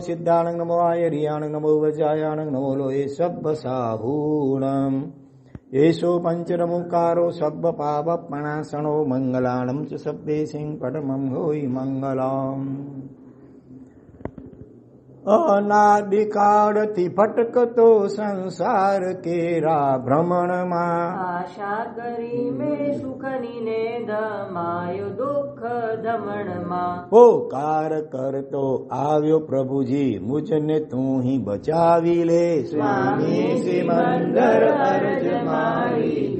સિદ્ધાણંગ નમો આયરિયાણંગ નમો વજાયાણંગ નમો લોહે સબ્બ સાહૂણમ એસો પંચરમુકારો સબ્બ પાપ પણાસણો મંગલાણમ ચ સબ્બે સિંહ પરમમ હોય મંગલમ અનાદિકાળથી ભટકતો સંસાર કેરા ભ્રમણમાં. આશા કરી મેં સુખની ને ધમાયો દુઃખ ધમણમાં પોકાર કરતો આવ્યો પ્રભુજી મુજને તું હી બચાવી લે. સ્વામી સિમંદર અરજ મારી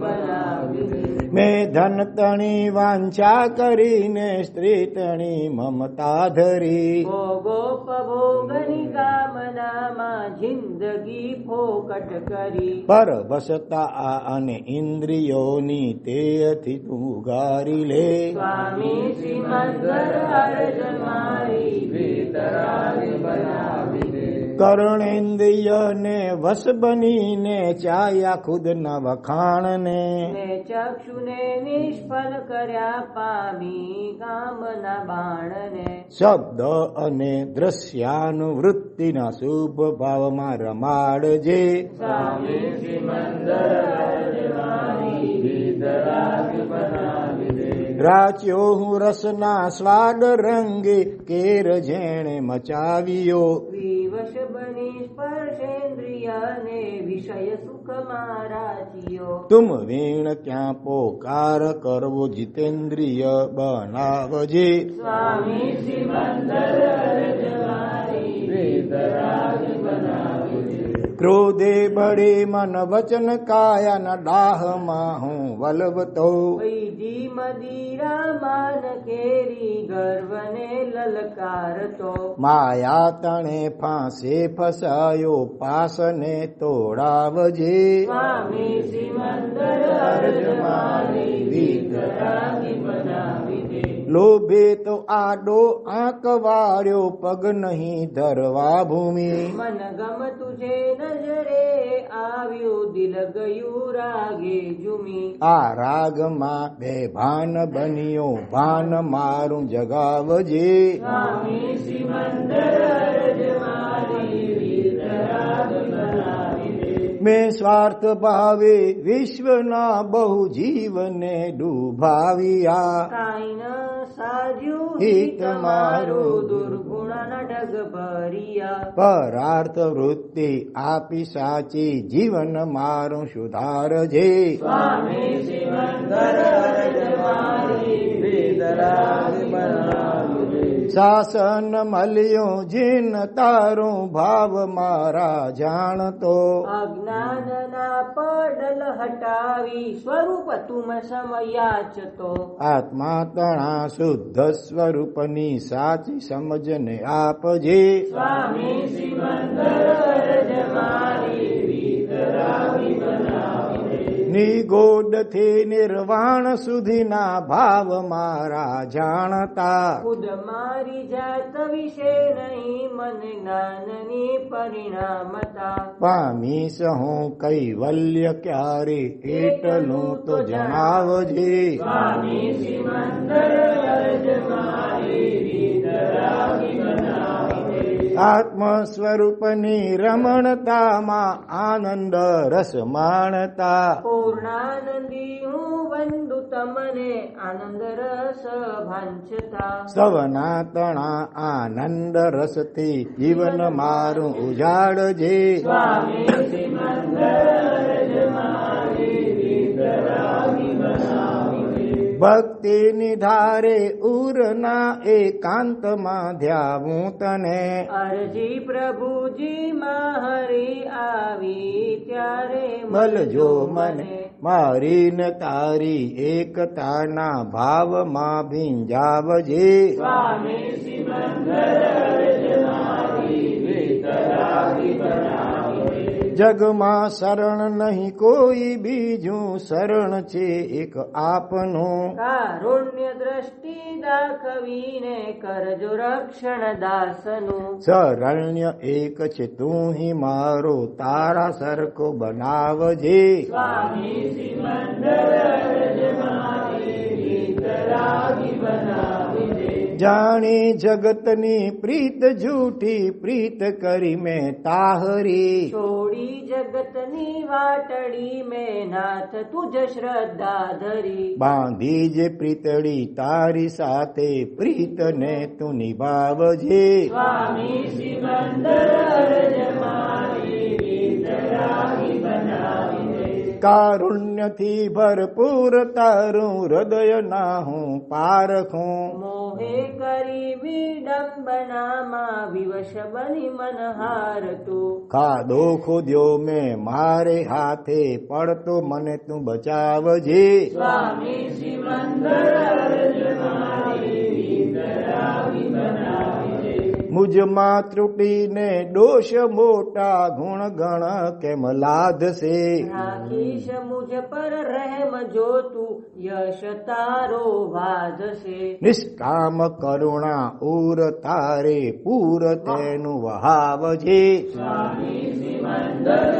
બનાવી. મેં ધન તણી વાંછા કરીને સ્ત્રી તણી મમતા ધરી. ભોગોપ ભોગની કામનામાં જિંદગી ફોકટ કરી. પર વસતા આ અને ઇન્દ્રિયોની તેથી તું ગારી લે. સ્વામી શ્રીમંદર બનાવી ને વસ બનીને ચાયા ખુદના વખાણને ને ચક્ષુને નિષ્ફળ કર્યા પામી કામના બાણને. શબ્દ અને દ્રશ્યાનુવૃત્તિના શુભ ભાવમાં રમાડજે. સ્વામી શ્રીમંદર રાચ્યો હું રસના સ્વાદ રંગે કેર જેણે મચાવ્યો. વિવશ બની સ્પર્શેન્દ્રિયાને વિષય સુખ મારાચ્યો તુમ વીણ ક્યાં પોકાર કરવો જીતેન્દ્રિય બનાવજે. સ્વામી શ્રી મંદર મારી વેદરાજ બનાવી દે ક્રોધે બળે મન વચન હું વલવતો. વૈધી મદિરા માન કેરી ગર્વને લલકારતો. માયા તણે ફાંસે ફસાયો પાસને તોડાવજે. સ્વામી શ્રીમંદર અરજ લોભે તો આડો આંક વાળ્યો પગ નહીં ધરવા ભૂમિ. મન ગમતું છે નજરે આવ્યું દિલ ગયું રાગે જુમી આ રાગમાં બે ભાન બન્યો ભાન મારું જગાવજે. સ્વામી મેં સ્વાર્થ ભાવે વિશ્વના બહુ જીવને ડૂબાવ્યા કાંઈ હિત મારું દુર્ગુણના ઢગ ભર્યા. પરાર્થ વૃત્તિ આપી સાચી જીવન મારું સુધારજે સ્વામી અરજ મારી વેદરાજ શાસન મળ્યું જીન તારું ભાવ મારા જાણતો અજ્ઞાનના પડલ હટાવી સ્વરૂપ તુમ સમયાચતો આત્મા તણા શુદ્ધ સ્વરૂપની સાચી સમજને આપજે સ્વામી શ્રીમંદર અરજ મારી વિતરાગી બનાવી દે નિગોડથી નિર્વાણ સુધીના ભાવ મારા જાણતા. ખુદ મારી જાત વિશે નહીં મન જ્ઞાનની પરિણામતા પામીશ હું કૈવલ્ય ક્યારે એટલું તો જણાવજે. સ્વામી આત્મ સ્વરૂપની રમણતામાં આનંદ રસ માણતા. પૂર્ણાનંદી હું વંદુ તમને આનંદ રસ ભાંચતા સવના તણા આનંદ રસથી જીવન મારું ઉજાડજે સ્વામી શ્રીમંદર ભક્તિની ધારે ઉરના એકાંતમાં ધ્યાવું તને. અરજી પ્રભુજી મારી આવી ત્યારે મળજો મને. મારી ને તારી એકતાના ભાવમાં ભીંજાવજે. સ્વામી જગમાં શરણ નહીં કોઈ બીજું શરણ છે એક આપનું. કારુણ્ય દ્રષ્ટિ દાખવીને કરજો રક્ષણ દાસનું. શરણ્ય એક છે તું હિ મારો તારા સરખો બનાવજે. સ્વામી બનાવી દે જાણી જગતની પ્રીત જૂઠી પ્રીત કરી મેં તાહરી છોડી જગતની વાટડી મેં નાથ તુજ શ્રદ્ધા ધરી બાંધી જે પ્રીતડી તારી સાથે પ્રીતને તું નિભાવજે સ્વામી બનાવી દે. કારુણ્યથી ભરપૂર તારું હૃદય ના હું પારખું મોહે કરી વિડંબનામાં વિવશ બની મનહાર તું ખાધો ખોદ્યો મેં મારે હાથે પડતો મને તું બચાવજે સ્વામી અરજ મુજમાં ત્રુટીને દોષ મોટા ગુણ ગણ કેમ લાદશે રાખીશ મુજ પર રહેમ જો તું યશ તારો વાજશે. નિષ્કામ કરુણા ઉર તારે પૂર તેનું વહાવજે. સ્વામી સિમંદર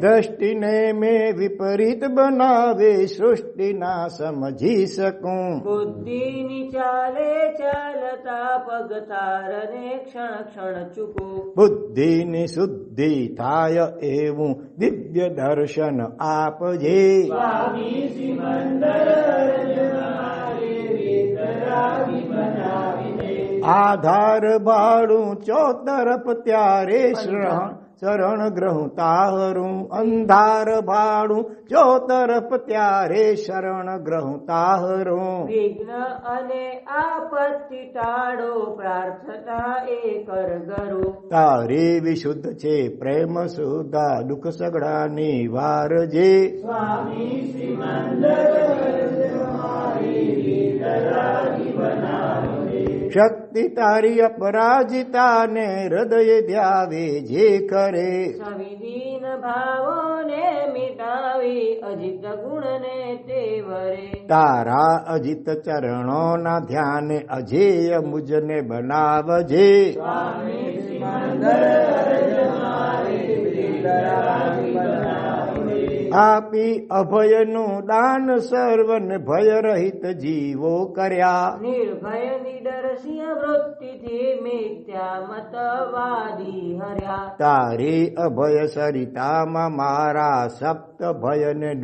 દ્રષ્ટિને મેં વિપરીત બનાવે સૃષ્ટિના સમજી શકું. બુદ્ધિની ચાલે ચાલતા પગ તારને ક્ષણ ક્ષણ ચૂકો. બુદ્ધિની શુદ્ધિ થાય એવું દિવ્ય દર્શન આપજે. સ્વામી આધાર ભાડું ચોતરફ ત્યારે શરણ શરણ ગ્રહું તાહરું અંધાર ભાડું ચોતરફ ત્યારે શરણ ગ્રહું તાહરું વિઘ્ન અને આપત્તિ ટાળો પ્રાર્થના એ કર ગરો તારી વિશુદ્ધ છે પ્રેમ સુધા દુઃખ સગડાની વારજે સ્વામી સિમંદર અરજ મારી વિતરાગી બનાવી. શક્તિ તારી અપરાજિતાને હૃદય ધ્યાવે જે કરે. સવિહીન ભાવો ને મિટાવી અજિત ગુણને તે વરે. તારા અજિત ચરણોના ધ્યાને અજેય મુજને બનાવજે. સ્વામી આપી અભયનું દાન સર્વન ભય રહિત જીવો કર્યા. નિર્ભય નિડર સિંહ વૃત્તિથી મિથ્યા મતવાદી હર્યા. તારી અભય સરિતામાં મારા સપ્ત ભયને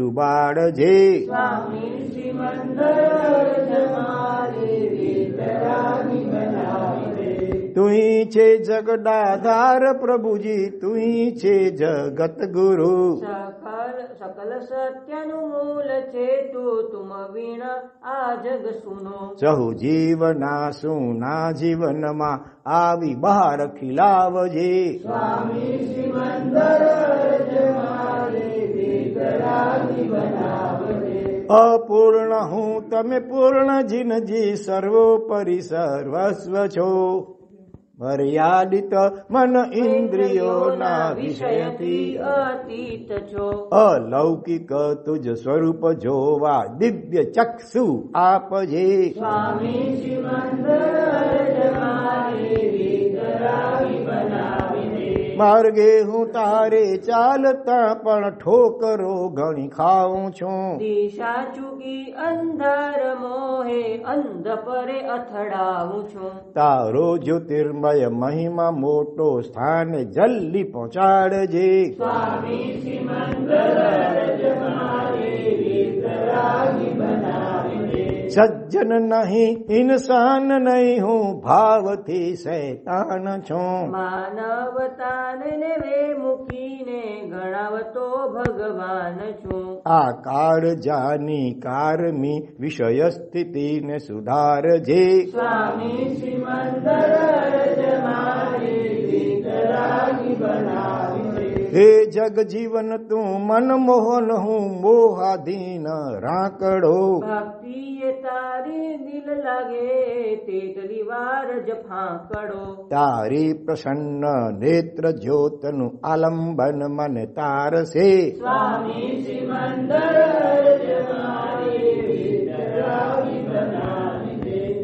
સ્વામી બનાવી. દે. તુહી છે જગદાધાર પ્રભુજી તુહી છે જગત ગુરુ. સકલ સકલ સત્યનું મૂલ છે તું તુમ વીણ આ જગ સુનો. સહુ જીવના સુના જીવનમાં આવી બહાર ખીલાવજે. સ્વામી બનાવજે અપૂર્ણ હું તમે પૂર્ણ જીનજી સર્વોપરી સર્વસ્વ છો. મર્યાદિત મન ઇન્દ્રિયોના વિષયથી અતીત છો. અલૌકિક તુજ સ્વરૂપ જોવા દિવ્ય ચક્ષુ આપજે. સ્વામી શ્રી માર્ગે હું તારે ચાલતા પણ ઠોકરો ઘણી ખાઉં છું. દિશા ચૂકી અંધર મોહે અંધ પરે અથડાવું છું. તારો જ્યોતિર્મય મહિમા મોટો સ્થાને જલ્દી પહોંચાડજે. સ્વામી સિમંદર અરજ મારી વિતરાગી બનાવી સજ્જન નહીં ઇન્સાન નહીં હું ભાવથી શૈતાન છું. માનવતાને રે મૂકીને ગણાવતો ભગવાન છું. આ કાળ જાની કારમી વિષય સ્થિતિને સુધારજે. સ્વામી શ્રીમંદર મારી હે જગ જીવન તું મનમોહન હું મોહાધીન રાકડો. ભક્તિ એ તારી દિલ લાગે તેટલી વાર જ ફાંકડો. તારી પ્રસન્ન નેત્ર જ્યોતનું આલંબન મને તારશે. સ્વામી સિમંદર અરજ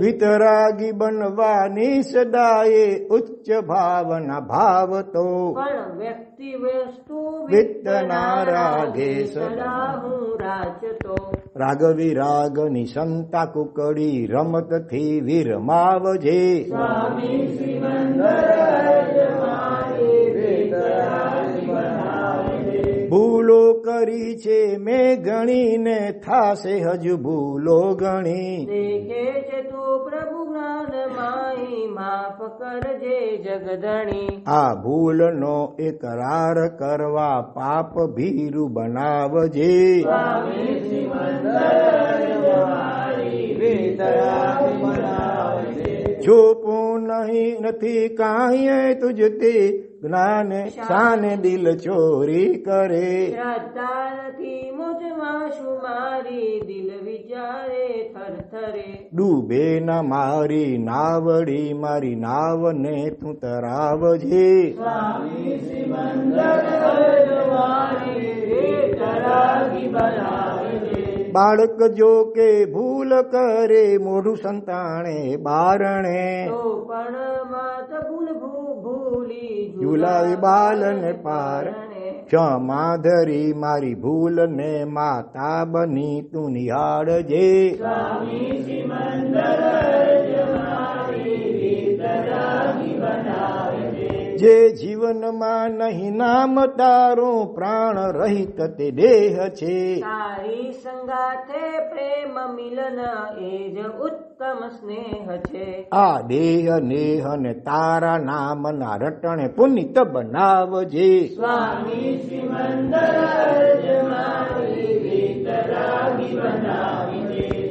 વિતરાગી બનવાની સદાયે ઉચ્ચ ભાવના ભાવતો. તો વ્યક્તિ વસ્તુ વિત્તના રાગે સદા હું રાચતો રાગ વિરાગની સંતા કુકડી વિરમાવજે. મારે વેતરાજી બનાવજે ભૂલો કરી છે મેં ગણીને થાશે હજુ ભૂલો ગણી. દેખે છે તું પ્રભુ જ્ઞાન માઈ માફ કરજે જગધણી આ ભૂલનો એકરાર કરવા પાપ ભીરુ બનાવજે. જોપું નહીં નથી કાંઈ તુજતે. જ્ઞાન શાને દિલ ચોરી કરે. શ્રદ્ધા નથી મુજમાં શું મારી દિલ વિચારે થરથરે? ડૂબે ન મારી નાવડી મારી નાવને તું તરાવજે. સ્વામી બાળક જો કે ભૂલ કરે મોઢું સંતાણે બારણે. પણ માત ભૂલ ભૂલી ઝુલાવી બાલને પાર. ક્ષમા ધરી મારી ભૂલને માતા બની તું નિહાળજે. જે જીવનમાં નહીં નામ તારું પ્રાણ રહિત તે દેહ છે. તારી સંગાથે પ્રેમ મિલન એ જ ઉત્તમ સ્નેહ છે. આ દેહ નેહ ને તારા નામના રટણે પુનિત બનાવજે. સ્વામી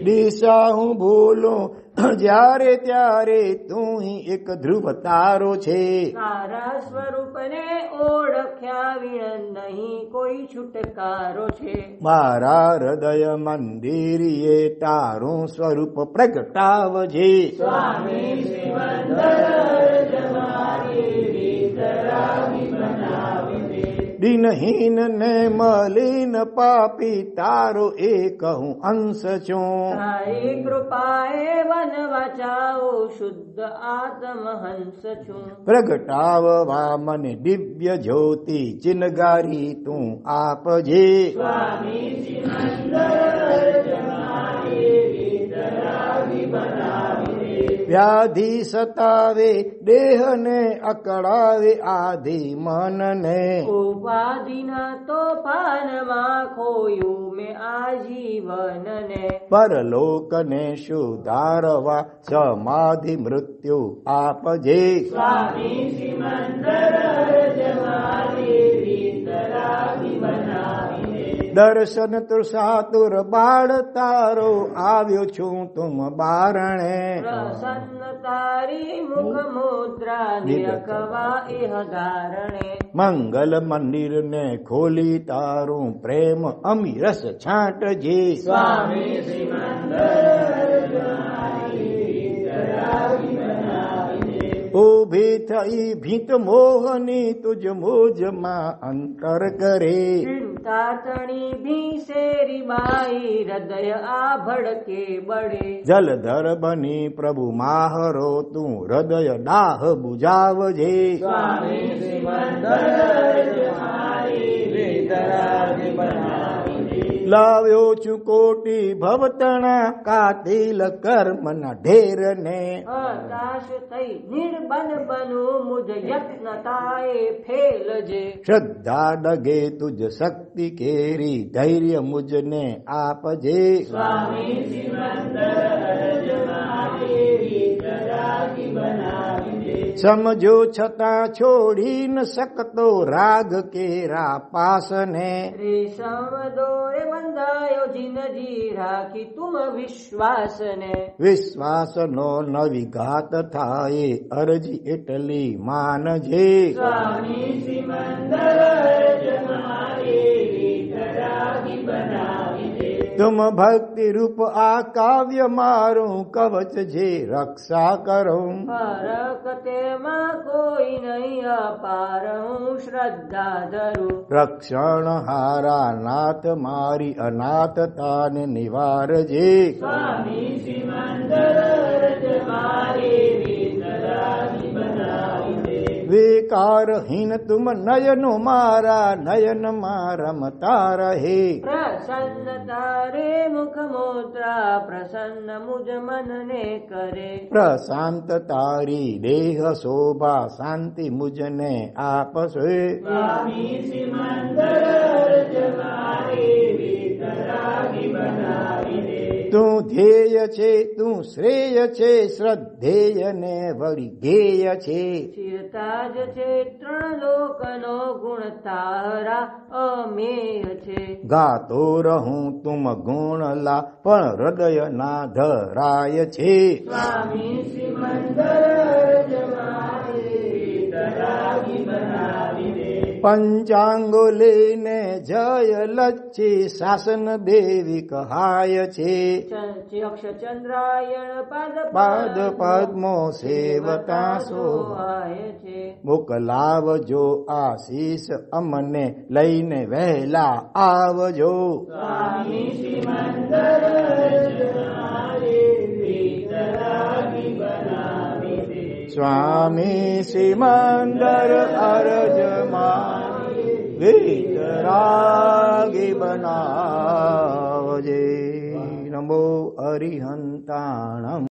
દિશા હું ભૂલું જ્યારે ત્યારે તું એક ધ્રુવ તારો છે. તારા સ્વરૂપને ઓળખ્યા વિણ નહીં કોઈ છુટકારો છે. મારા હૃદય મંદિરીએ તારું સ્વરૂપ પ્રગટાવજે. સ્વામી દિનહીન ને મલિન પાપી તારો એક હું અંશ છું. તારી કૃપાએ વન વચાઓ શુદ્ધ આત્મ હંસ છું. પ્રગટાવવા મને દિવ્ય જ્યોતિ ચિનગારી તું આપજે. સ્વામી વ્યાધિ સતાવે દેહને અકળાવે આધિ મનને. ઉપાધિના તોફાનમાં ખોયું મેં આજીવનને. પરલોકને સુધારવા સમાધિ મૃત્યુ આપજે. સ્વામી શ્રીમંદર દર્શન તૃષાતુર બાળ તારો આવ્યો છું તુમ બારણે. તારી મુખ મુદ્રા મંગલ મંદિર ને ખોલી તારું પ્રેમ અમીરસ છાંટજે. સ્વામી ઊભી થઈ ભીત મોહની તુજ મોજમાં અંતર કરે. ચિંતા તણી ભીસેરી બાઈ હૃદય આ ભડકે બળે. જલધર બની પ્રભુ માહરો તું હૃદય દાહ બુજાવજે. સ્વામી શ્રીમંદર લાવ્યો છું કોટી ભવતણા કાતિલ કર્મના યત્નતાએ ફેલજે. શ્રદ્ધા ડગે તુજ શક્તિ કેરી ધૈર્ય મુજને આપજે. સ્વામી સમજો છતાં છોડી ન શકતો રાગ કેરા પાસને. દોરે બંધાયો જીનજી રાખી તુમ વિશ્વાસને વિશ્વાસનો નવિઘાત થાય અરજી એટલી માનજે. સ્વામી તુમ ભક્તિ રૂપ આ કાવ્ય મારું કવચ જે રક્ષા કરું. કોઈ નહીં અપાર હું શ્રદ્ધા ધરું. રક્ષણ હારા નાથ મારી અનાથતાને નિવારજે. સ્વામી શ્રીમંદર વિકારહીન તુમ નયનો મારા નયન મારા મતા રહે પ્રસન્ન તારે મુખ મોત્રા પ્રસન્ન મુજ મનને કરે. પ્રશાંત તારી દેહ શોભા શાંતિ મુજને આપશે. તું ધ્યેય છે તું શ્રેય છે શ્રદ્ધેય ને વળી ધ્યેય છે. ચિરતા જ છે ત્રણ લોકનો ગુણ તારા અમેય છે. ગાતો રહું તુમ ગુણલા પણ હૃદય ના ધરાય છે. સ્વામી શ્રી મંદર દે જય લચ્છી શાસન દેવી કહાય છે. પદ પાદ પદ્મો સેવતા સોહાય છે. મોકલાવજો આશીષ અમને લઈને વહેલા આવજો. સ્વામી શ્રી મંદર स्वामी सिमन्दर अरजमा वितरागे बनावजे। नमो अरिहन्ताणम्